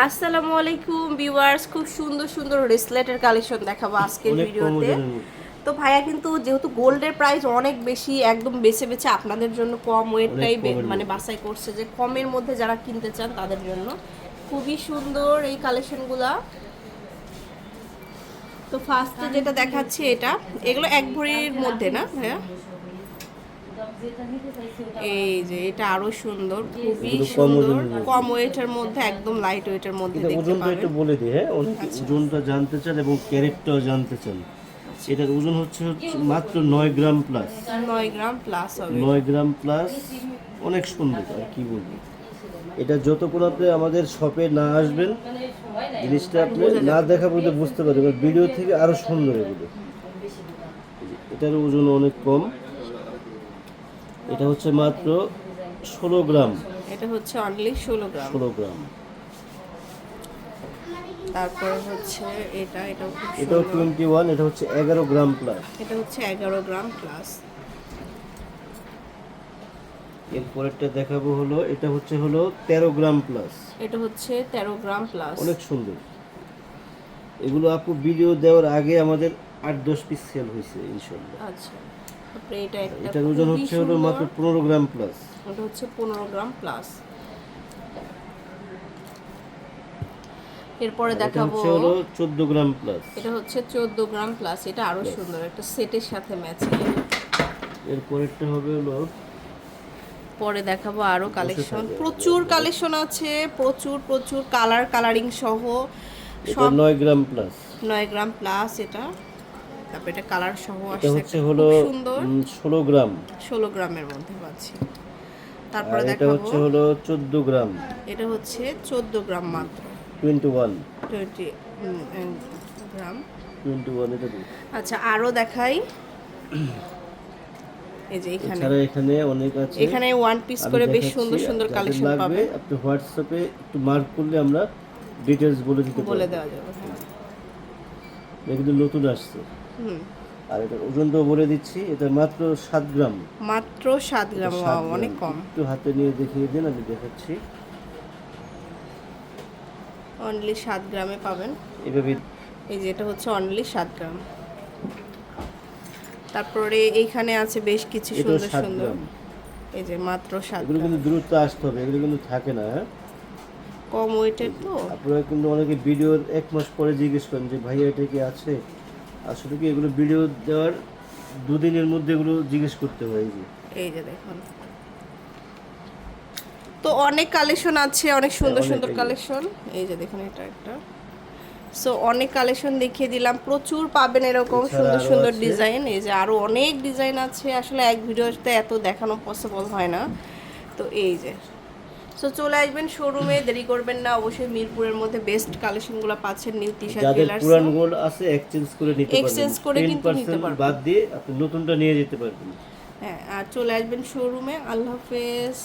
আসসালামু আলাইকুম ভিউয়ার্স। খুব সুন্দর সুন্দর রেসলেটের কালেকশন দেখাবো আজকের ভিডিওতে। তো ভাইয়া কিন্তু যেহেতু গোল্ডের প্রাইস অনেক বেশি একদম বেছে বেছে আপনাদের জন্য কম ওয়েটটাই মানে বাছাই করছে যে কমের মধ্যে যারা কিনতে চান তাদের জন্য। খুবই সুন্দর এই কালেকশনগুলা। তো ফার্স্টে যেটা দেখাচ্ছি এটা এগুলো এক ভরির মধ্যে না ভাইয়া? এই যে এটা আরও সুন্দর খুবই কম সুন্দর। কম ওয়েটের মধ্যে একদম লাইট ওয়েটের মধ্যে দেখতে ওজনটা পাবেন। একটু বলে দিই হ্যাঁ? অনেকে আচ্ছা। ওজনটা জানতে চান এবং ক্যারেটটাও জানতে চান। এটার ওজন হচ্ছে হচ্ছে মাত্র নয় গ্রাম প্লাস নয় গ্রাম প্লাস হবে। নয় গ্রাম প্লাস অনেক সুন্দর আর কি বলব। এটা যতক্ষণ আপনি আমাদের শপে না আসবেন জিনিসটা আপনি না দেখা পর্যন্ত বুঝতে পারবেন ভিডিও থেকে আরও সুন্দর এগুলো এটার ওজন অনেক কম। এটা হচ্ছে মাত্র ষোলো গ্রাম। এটা হচ্ছে অনলি ষোলো গ্রাম। ষোলো গ্রাম। তারপর হচ্ছে এটা এটা সুন্দর। টোয়েন্টি ওয়ান এটা হচ্ছে এগারো গ্রাম প্লাস এটা হচ্ছে এগারো গ্রাম প্লাস এরপরেরটা দেখাবো হলো এটা হচ্ছে হলো তেরো গ্রাম প্লাস এটা হচ্ছে তেরো গ্রাম প্লাস অনেক সুন্দর। এগুলো আপু ভিডিও দেওয়ার আগে আমাদের আট দশ পিস সেল হয়েছে ইনশাল্লাহ। আচ্ছা। তারপরে এটা একটা এটার ওজন হচ্ছে হলো মাত্র পনেরো গ্রাম প্লাস এটা হচ্ছে পনেরো গ্রাম প্লাস এরপরে দেখাবো। হচ্ছে হলো চোদ্দ গ্রাম প্লাস এটা হচ্ছে চোদ্দ গ্রাম প্লাস এটা আরও সুন্দর একটা সেটের সাথে ম্যাচিং এরপরেরটা হবে হলো পরে দেখাবো আরও কালেকশন প্রচুর কালেকশন আছে প্রচুর প্রচুর কালার কালারিং সহ এটা সব নয় গ্রাম প্লাস নয় গ্রাম প্লাস এটা। তারপর এটা কালার সহ এটা হচ্ছে হলো ষোলো গ্রাম। ষোলো গ্রামের মধ্যে পাচ্ছি। তারপরে এটা হচ্ছে হলো চোদ্দ গ্রাম। এটা হচ্ছে চোদ্দ গ্রাম মাত্র। Twenty one twenty gram. Twenty one এটা আচ্ছা আরও দেখাই। এই যে এখানে। এখানে অনেক আছে। এখানে ওয়ান পিস করে বেশ সুন্দর সুন্দর কালেকশন আপনি হোয়াটসঅ্যাপে একটু মার্ক করলে আমরা ডিটেলস বলে দিতে বলে দেওয়া যাবে হ্যাঁ। কিন্তু নতুন আসছে। আর এটার ওজনটাও বলে দিচ্ছি এটা মাত্র সাত গ্রাম। মাত্র সাত গ্রাম। অনেক কম। একটু হাতে নিয়ে দেখিয়ে দিন আমি দেখাচ্ছি। অনলি সাত গ্রামে পাবেন। এভাবে এই যে এটা হচ্ছে অনলি সাত গ্রাম। তারপরে এইখানে আছে বেশ কিছু সুন্দর সুন্দর। এই যে মাত্র সাত এগুলো কিন্তু দ্রুত আসতে হবে এগুলো কিন্তু থাকে না হ্যাঁ? কম ওয়েটের তো। আপনারা কিন্তু অনেকে ভিডিওর এক মাস পরে জিজ্ঞেস করেন যে ভাইয়া এটা কি আছে? আসলে কি এগুলো ভিডিও দেওয়ার দুদিনের মধ্যে এগুলো জিজ্ঞেস করতে হয় এই যে। এই যে দেখুন। তো অনেক কালেকশন আছে অনেক সুন্দর সুন্দর কালেকশন এই যে দেখুন এটা একটা। সো অনেক কালেকশন দেখিয়ে দিলাম। প্রচুর পাবেন এরকম সুন্দর সুন্দর ডিজাইন এই যে আরও অনেক ডিজাইন আছে। আসলে এক ভিডিওতে এত দেখানো পসিবল হয় না। তো এই যে সো চলে আসবেন শোরুমে দেরি করবেন না। অবশ্যই মিরপুরের মধ্যে বেস্ট কালেকশনগুলো পাচ্ছেন নিউ টি শার্ট যাদের পুরান গোল্ড আছে এক্সচেঞ্জ করে নিতে পারবেন। এক্সচেঞ্জ করে কিন্তু নিতে 10% পারবেন। বাদ দিয়ে আপনি নতুনটা নিয়ে যেতে পারবেন। হ্যাঁ আর চলে আসবেন শোরুমে আল্লাহ হাফেজ।